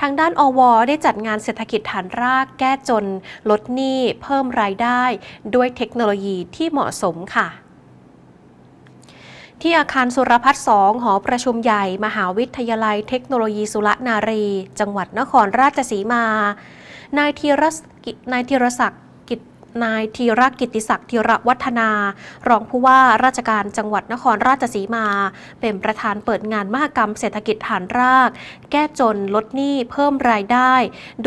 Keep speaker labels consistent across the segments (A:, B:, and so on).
A: ทางด้านอวได้จัดงานเศรษฐกิจฐานรากแก้จน ลดหนี้เพิ่มรายได้ ด้วยเทคโนโลยีที่เหมาะสมค่ะที่อาคารสุรพัฒน์สองหอประชุมใหญ่ มหาวิทยาลัยเทคโนโลยีสุรนารี จังหวัดนครราชสีมา นายธีรศกินายธีรศักดิ์ นายธีรกิติศักดิ์ธีรวัฒนา รองผู้ว่าราชการจังหวัดนครราชสีมา เป็นประธานเปิดงานมหกรรมเศรษฐกิจฐานราก แก้จนลดหนี้เพิ่มรายได้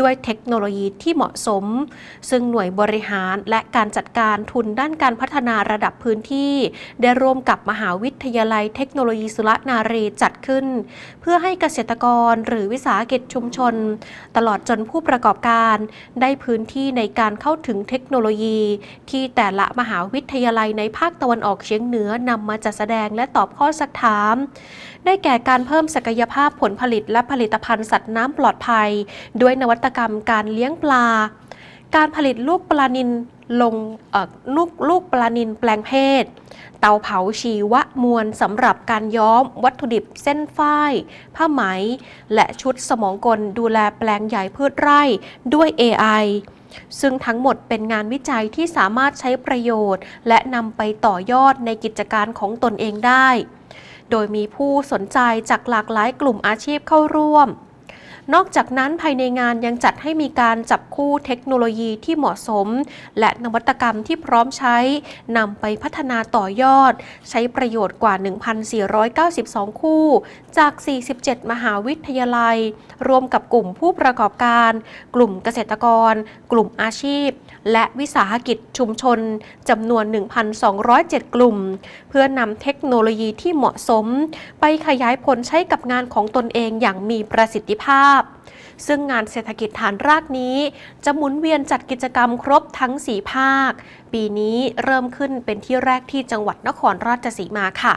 A: ด้วยเทคโนโลยีที่เหมาะสม ซึ่งหน่วยบริหารและการจัดการทุนด้านการพัฒนาระดับพื้นที่ ได้ร่วมกับมหาวิทยาลัยเทคโนโลยีสุรนารีจัดขึ้น เพื่อให้เกษตรกรหรือวิสาหกิจชุมชน ตลอดจนผู้ประกอบการ ได้พื้นที่ในการเข้าถึงเทคโนโลยีที่แต่ละมหาวิทยาลัยในภาคตะวันออกเฉียงเหนือนำมาจัดแสดงและตอบข้อสักถาม ได้แก่การเพิ่มศักยภาพผลผลิตและผลิตภัณฑ์สัตว์น้ำปลอดภัย ด้วยนวัตกรรมการเลี้ยงปลา การผลิตลูกปลานินลงลูกลูกปลานินแปลงเพศ เตาเผาชีวมวลสำหรับการย้อมวัตถุดิบเส้นฝ้าย ผ้าไหม และชุดสมองกลดูแลแปลงใหญ่พืชไร่ด้วย AI ซึ่งทั้งหมดเป็นงานวิจัยที่สามารถใช้ประโยชน์ และนำไปต่อยอดในกิจการของตนเองได้ โดยมีผู้สนใจจากหลากหลายกลุ่มอาชีพเข้าร่วม นอกจากนั้นภายในงานยังจัดให้มีการจับคู่เทคโนโลยีที่เหมาะสม และนวัตกรรมที่พร้อมใช้นำไปพัฒนาต่อยอด ใช้ประโยชน์กว่า 1,492 คู่ จาก 47 มหาวิทยาลัย รวมกับกลุ่มผู้ประกอบการ กลุ่มเกษตรกร กลุ่มอาชีพ และวิสาหกิจชุมชนจำนวน 1,207 กลุ่ม เพื่อนำเทคโนโลยีที่เหมาะสม ไปขยายผลใช้กับงานของตนเองอย่างมีประสิทธิภาพพ ซึ่งงานเศรษฐกิจฐานรากนี้ จะหมุนเวียนจัดกิจกรรมครบทั้ง 4 ภาค ปีนี้เริ่มขึ้นเป็นที่แรกที่จังหวัดนครราชสีมาค่ะ